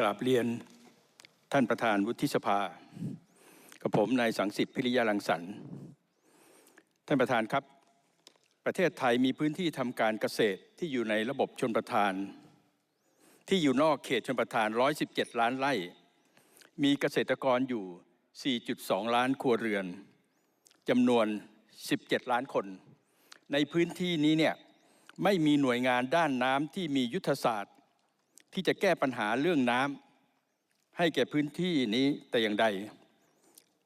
กราบเรียนท่านประธานวุฒิสภา กับผมนายสังสิทธิ์พิริยาลังสรรท่านประธานครับ ประเทศไทยมีพื้นที่ทำการเกษตรที่อยู่ในระบบชนประทาน ที่อยู่นอกเขตชนประทาน 117 ล้านไร่ มีเกษตรกรอยู่ 4.2 ล้านครัวเรือนจำนวน 17 ล้านคน ในพื้นที่นี้เนี่ยไม่มีหน่วยงานด้านน้ำที่มียุทธศาสตร์ ที่จะแก้ปัญหาเรื่องน้ำให้แก่พื้นที่นี้แต่อย่างใด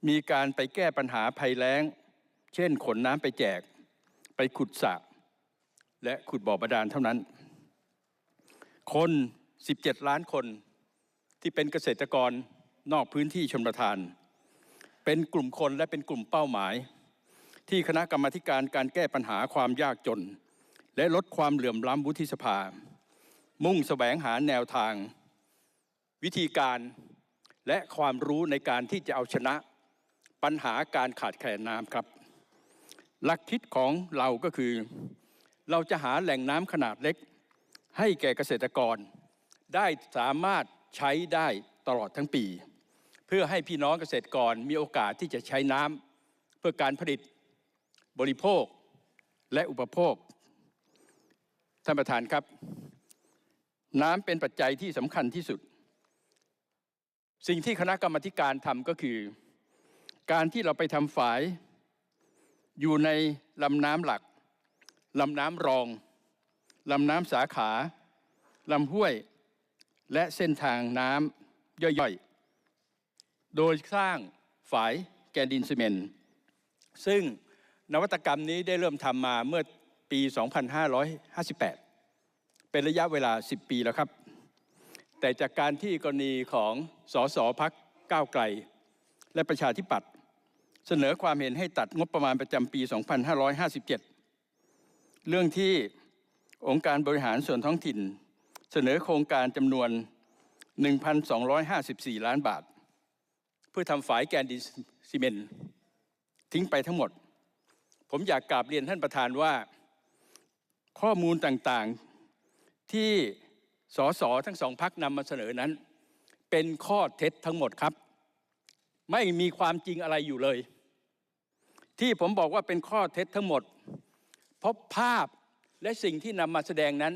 มีการไปแก้ปัญหาภัยแล้ง เช่นขนน้ำไปแจก ไปขุดสระและขุดบ่อบาดาลเท่านั้น คน 17 ล้านคนที่เป็นเกษตรกรนอกพื้นที่ชนประทาน เป็นกลุ่มคนและเป็นกลุ่มเป้าหมาย ที่คณะกรรมาการการแก้ปัญหาความยากจน และลดความเหลื่อมล้ำวุฒิสภา มุ่งแสวงหาแนวทาง วิธีการและความรู้ในการที่จะเอาชนะปัญหาการขาดแคลนน้ำครับ หลักคิดของเราก็คือ เราจะหาแหล่งน้ำขนาดเล็ก ให้แก่เกษตรกร ได้สามารถใช้ได้ตลอดทั้งปี เพื่อให้พี่น้องเกษตรกรมีโอกาสที่จะใช้น้ำเพื่อการผลิต บริโภคและอุปโภค ท่านประธานครับ น้ำเป็นปัจจัยที่สำคัญที่สุด สิ่งที่คณะกรรมธิการทำก็คือ การที่เราไปทำฝาย อยู่ในลำน้ำหลักลำน้ำรองลำน้ำสาขาลำห้วย และเส้นทางน้ำย่อยๆ โดยสร้างฝายแกนดินซีเมนต์ซึ่งนวัตกรรมนี้ได้เริ่มทำมาเมื่อปี 2558 เป็นระยะเวลา 10 ปีแล้วครับ แต่จากการที่กรณีของสสพักก้าวไกล และประชาธิปัตย์เสนอความเห็นให้ตัดงบประมาณประจำปี 2557 เรื่องที่องค์การบริหารส่วนท้องถิ่น เสนอโครงการจำนวน 1,254 ล้านบาท เพื่อทำฝายแกนดินซีเมนต์ทิ้งไปทั้งหมด ผมอยากกราบเรียนท่านประธานว่า ข้อมูลต่างๆ ที่สสทั้งสองพักนำมาเสนอนั้น เป็นข้อเท็จทั้งหมดครับ ไม่มีความจริงอะไรอยู่เลย ที่ผมบอกว่าเป็นข้อเท็จทั้งหมด เพราะภาพและสิ่งที่นำมาแสดงนั้น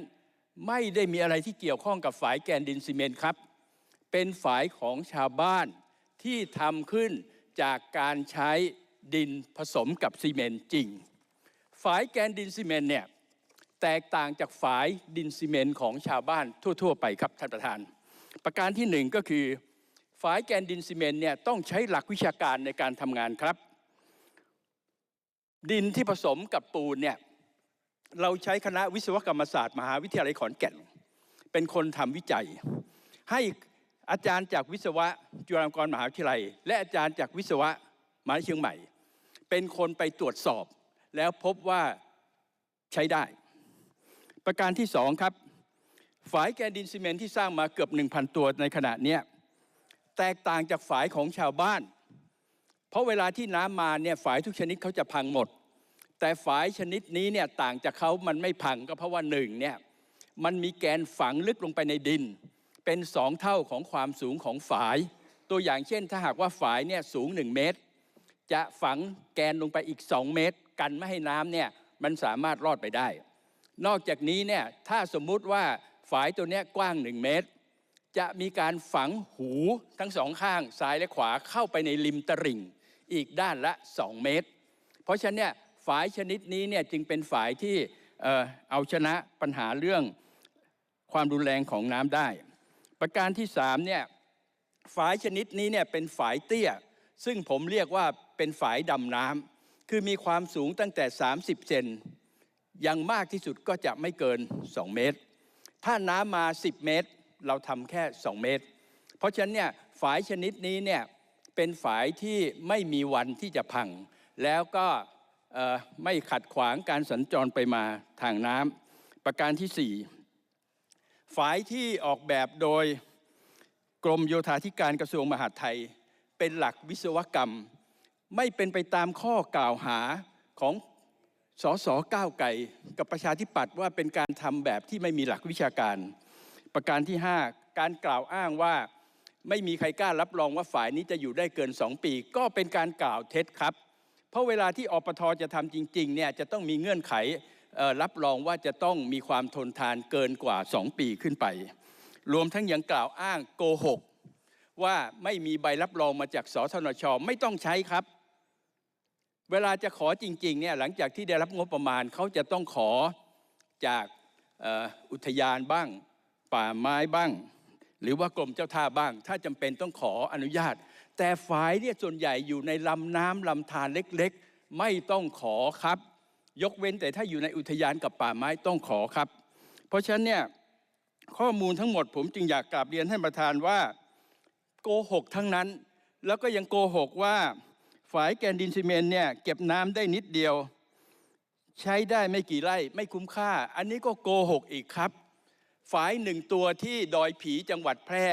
ไม่ได้มีอะไรที่เกี่ยวข้องกับฝายแกนดินซีเมนต์ครับ เป็นฝายของชาวบ้านที่ทำขึ้นจากการใช้ดินผสมกับซีเมนต์จริงฝายแกนดินซีเมนต์เนี่ย แตกต่างจากฝายดินซีเมนต์ของชาวบ้านทั่ว ๆ ไปครับท่านประธาน ประการที่หนึ่งก็คือฝายแกนดินซีเมนต์เนี่ยต้องใช้หลักวิชาการในการทำงานครับ ดินที่ผสมกับปูนเนี่ยเราใช้คณะวิศวกรรมศาสตร์มหาวิทยาลัยขอนแก่น เป็นคนทำวิจัย ให้อาจารย์จากวิศวะจุฬาลงกรณ์มหาวิทยาลัย และอาจารย์จากวิศวะมหาวิทยาลัยเชียงใหม่ เป็นคนไปตรวจสอบ แล้วพบว่าใช้ได้ ประการที่สองครับ ฝายแกนดินซีเมนต์ที่สร้างมาเกือบ 1,000 ตัวในขณะเนี้ยแตกต่างจากฝายของชาวบ้าน เพราะเวลาที่น้ำมาเนี่ยฝายทุกชนิดเขาจะพังหมด แต่ฝายชนิดนี้เนี่ยต่างจากเขามันไม่พังก็เพราะว่าหนึ่งเนี่ยมันมีแกนฝังลึกลงไปในดิน เป็นสองเท่าของความสูงของฝาย ตัวอย่างเช่น ถ้าหากว่าฝายเนี่ยสูง 1 เมตร จะฝังแกนลงไปอีก 2 เมตร กันไม่ให้น้ำเนี่ยมันสามารถรอดไปได้ นอกจากนี้เนี่ยถ้าสมมุติว่าฝายตัวนี้กว้าง 1 เมตร จะมีการฝังหูทั้งสองข้างซ้ายและขวาเข้าไปในริมตลิ่ง อีกด้านละ 2 เมตร เพราะฉะนั้นเนี่ยฝายชนิดนี้เนี่ยจึงเป็นฝายที่เอ่เอาชนะปัญหาเรื่องความรุนแรงของน้ำได้ ประการที่3เนี่ยฝายชนิดนี้เนี่ยเป็นฝายเตี้ย ซึ่งผมเรียกว่าเป็นฝายดำน้ำคือมีความสูงตั้งแต่ 30 เซน อยังมากที่สุดก็จะไม่เกิน 2 เมตร ถ้าน้ำมา 10 เมตร เราทำแค่ 2 เมตร เพราะฉะนั้นเนี่ยฝายชนิดนี้เนี่ยเป็นฝายที่ไม่มีวันที่จะพัง แล้วก็ไม่ขัดขวางการสัญจรไปมาทางน้ำประการที่ 4 ฝายที่ออกแบบโดยกรมโยธาธิการกระทรวงมหาดไทย เป็นหลักวิศวกรรม ไม่เป็นไปตามข้อกล่าวหาของ สสก้าวไก่กับประชาธิปัตย์ว่าเป็นการทำแบบที่ไม่มีหลักวิชาการ ประการที่ 5 การกล่าวอ้างว่าไม่มีใครกล้ารับรองว่าฝ่ายนี้จะอยู่ได้เกิน 2 ปี ก็เป็นการกล่าวเท็จครับ เพราะเวลาที่อปทจะทำจริงๆเนี่ยจะต้องมีเงื่อนไขรับรองว่าจะต้องมีความทนทานเกินกว่า 2 ปีขึ้นไป รวมทั้งยังกล่าวอ้างโกหกว่าไม่มีใบรับรองมาจากสทนช ไม่ต้องใช้ครับ เวลาจะขอจริงๆเนี่ยหลังจากที่ได้รับงบประมาณเขาจะต้องขอจากอ่ออุทยานบ้าง ป่าไม้บ้าง หรือว่ากรมเจ้าท่าบ้าง ถ้าจำเป็นต้องขออนุญาต แต่ฝ่ายเนี่ยส่วนใหญ่อยู่ในลำน้ำลำธารเล็กๆ ไม่ต้องขอครับ ยกเว้นแต่ถ้าอยู่ในอุทยานกับป่าไม้ต้องขอครับ เพราะฉะนั้นเนี่ยข้อมูลทั้งหมดผมจึงอยากกราบเรียนท่านประธานว่าโกหกทั้งนั้น แล้วก็ยังโกหกว่า ฝายแกนดินซีเมนเนี่ยเก็บน้ำได้นิดเดียว ใช้ได้ไม่กี่ไร่ไม่คุ้มค่า อันนี้ก็โกหกอีกครับ ฝายหนึ่งตัวที่ดอยผีจังหวัดแพร่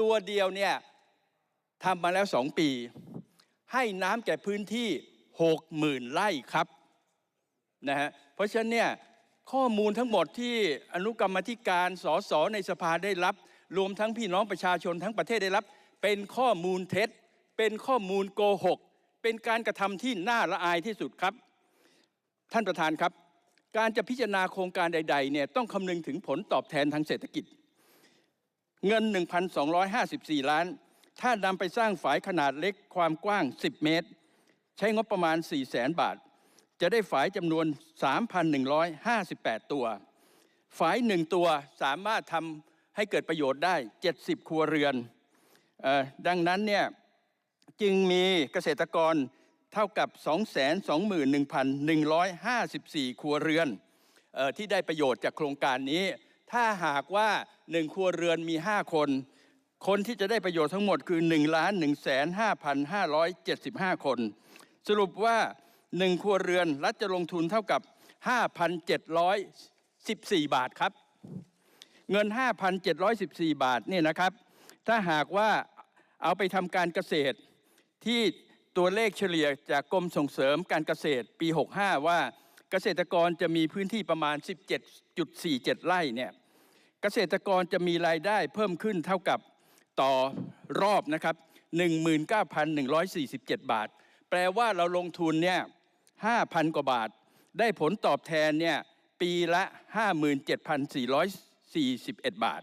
ตัวเดียวเนี่ยทำมาแล้วสองปี ให้น้ำแก่พื้นที่หกหมื่นไร่ครับนะฮะเพราะฉะนั้นเนี่ยข้อมูลทั้งหมดที่อนุกรรมธิการสสในสภาได้รับ รวมทั้งพี่น้องประชาชนทั้งประเทศได้รับ เป็นข้อมูลเท็จ เป็นข้อมูลโกหก เป็นการกระทำที่น่าละอายที่สุดครับ ท่านประธานครับ การจะพิจารณาโครงการใดๆเนี่ยต้องคำนึงถึงผลตอบแทนทางเศรษฐกิจ เงิน 1,254 ล้าน ถ้านำไปสร้างฝายขนาดเล็กความกว้าง 10 เมตร ใช้งบประมาณ 4 0 0แสนบาท จะได้ฝายจำนวน 3,158 ตัว ฝายหนึ่งตัวสามารถทำให้เกิดประโยชน์ได้ 70 ครัวเรือนออดังนั้นเนี่ย จึงมีเกษตรกรเท่ากับ 221,154 ครัวเรือนออที่ได้ประโยชน์จากโครงการนี้ ถ้าหากว่า 1 ครัวเรือนมี 5 คน คนที่จะได้ประโยชน์ทั้งหมดคือ1ล้าน1แสน5,575 คน สรุปว่า 1 ครัวเรือนรัฐจะลงทุนเท่ากับ 5,714 บาทครับ เงิน 5,714 บาทเนี่ยนะครับ ถ้าหากว่าเอาไปทำการเกษตร ที่ตัวเลขเฉลี่ยจากกรมส่งเสริมการเกษตรปี 65 ว่าเกษตรกรจะมีพื้นที่ประมาณ 17.47 ไร่เนี่ยเกษตรกรจะมีรายได้เพิ่มขึ้นเท่ากับต่อรอบนะครับ 19,147 บาท แปลว่าเราลงทุนเนี่ย5,000 กว่าบาท ได้ผลตอบแทนเนี่ยปีละ 57,441 บาท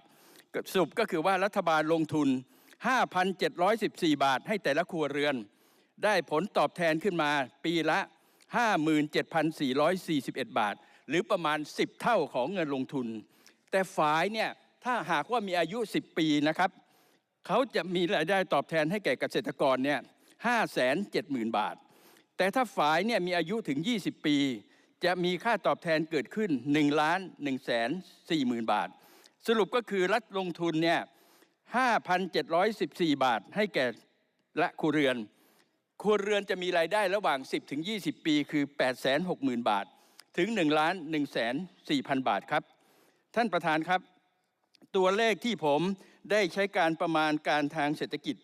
สรุปก็คือว่ารัฐบาลลงทุน 5,714 บาทให้แต่ละครัวเรือน ได้ผลตอบแทนขึ้นมาปีละ 57,441 บาท หรือประมาณ 10 เท่าของเงินลงทุน แต่ฝายเนี่ยถ้าหากว่ามีอายุ 10 ปีนะครับเขาจะมีรายได้ตอบแทนให้แก่เกษตรกรเนี่ย570,000 บาท แต่ถ้าฝายเนี่ยมีอายุถึง 20 ปี จะมีค่าตอบแทนเกิดขึ้น1ล้าน1แสน4หมื่นบาท สรุปก็คือรัฐลงทุนเนี่ย 5,714 บาทให้แก่ละครัวเรือน ครัวเรือนจะมีรายได้ระหว่าง 10 ถึง 20 ปีคือ 860,000 บาท ถึง 1 ล้าน1 4,000 บาทครับ ท่านประธานครับ ตัวเลขที่ผมได้ใช้การประมาณการทางเศรษฐกิจ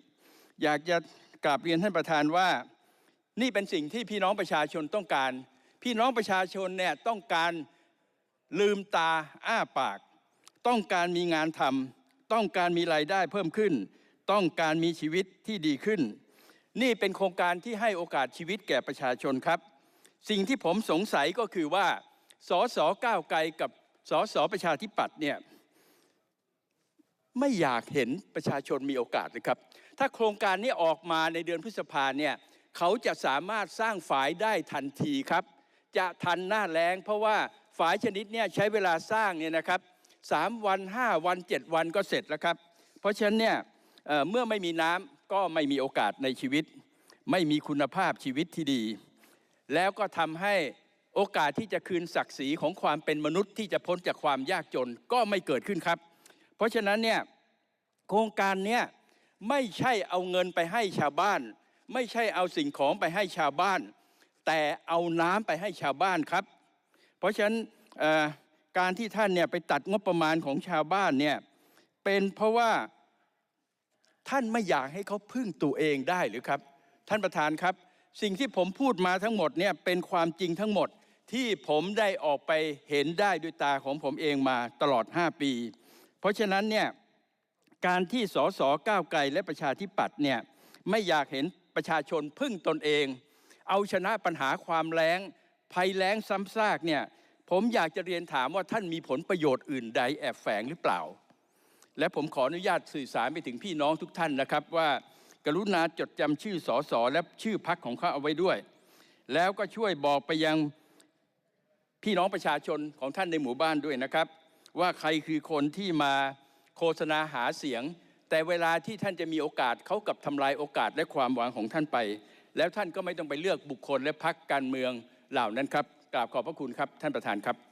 อยากจะกราบเรียนท่านประธานว่า นี่เป็นสิ่งที่พี่น้องประชาชนต้องการ พี่น้องประชาชนเนี่ยต้องการลืมตาอ้าปาก ต้องการมีงานทำ ต้องการมีรายได้เพิ่มขึ้น ต้องการมีชีวิตที่ดีขึ้น นี่เป็นโครงการที่ให้โอกาสชีวิตแก่ประชาชนครับ สิ่งที่ผมสงสัยก็คือว่าสสก้าวไกลกับสสประชาธิปัตย์เนี่ยไม่อยากเห็นประชาชนมีโอกาสเลยครับ ถ้าโครงการนี้ออกมาในเดือนพฤษภาเนี่ยเขาจะสามารถสร้างฝายได้ทันทีครับ จะทันหน้าแล้งเพราะว่าฝายชนิดเนี่ยใช้เวลาสร้างเนี่ยนะครับ สามวันห้าวันเจ็ดวันก็เสร็จแล้วครับ เพราะฉะนั้นเนี่ยเเมื่อไม่มีน้ำก็ไม่มีโอกาสในชีวิต ไม่มีคุณภาพชีวิตที่ดี แล้วก็ทำให้โอกาสที่จะคืนศักดิ์ศรีของความเป็นมนุษย์ที่จะพ้นจากความยากจนก็ไม่เกิดขึ้นครับ เพราะฉะนั้นเนี่ยโครงการเนี้ยไม่ใช่เอาเงินไปให้ชาวบ้าน ไม่ใช่เอาสิ่งของไปให้ชาวบ้าน แต่เอาน้ำไปให้ชาวบ้านครับ เพราะฉะนั้นเการที่ท่านเนี่ยไปตัดงบประมาณของชาวบ้านเนี่ยเป็นเพราะว่าท่านไม่อยากให้เขาพึ่งตัวเองได้หรือครับ ท่านประธานครับ สิ่งที่ผมพูดมาทั้งหมดเนี่ยเป็นความจริงทั้งหมดที่ผมได้ออกไปเห็นได้ด้วยตาของผมเองมาตลอด 5 ปี เพราะฉะนั้นเนี่ยการที่สสก้าวไกลและประชาธิปัตย์เนี่ยไม่อยากเห็นประชาชนพึ่งตนเอง เอาชนะปัญหาความแล้งภัยแล้งซ้ำซากเนี่ย ผมอยากจะเรียนถามว่าท่านมีผลประโยชน์อื่นใดแอบแฝงหรือเปล่า และผมขออนุญาตสื่อสารไปถึงพี่น้องทุกท่านนะครับ ว่ากรุณาจดจำชื่อสอสอและชื่อพักของเขาเอาไว้ด้วย แล้วก็ช่วยบอกไปยังพี่น้องประชาชนของท่านในหมู่บ้านด้วยนะครับ ว่าใครคือคนที่มาโฆษณาหาเสียง แต่เวลาที่ท่านจะมีโอกาสเขากับทำลายโอกาสและความหวังของท่านไป แล้วท่านก็ไม่ต้องไปเลือกบุคคลและพักการเมืองเหล่านั้นครับ กราบขอบพระคุณครับท่านประธานครับ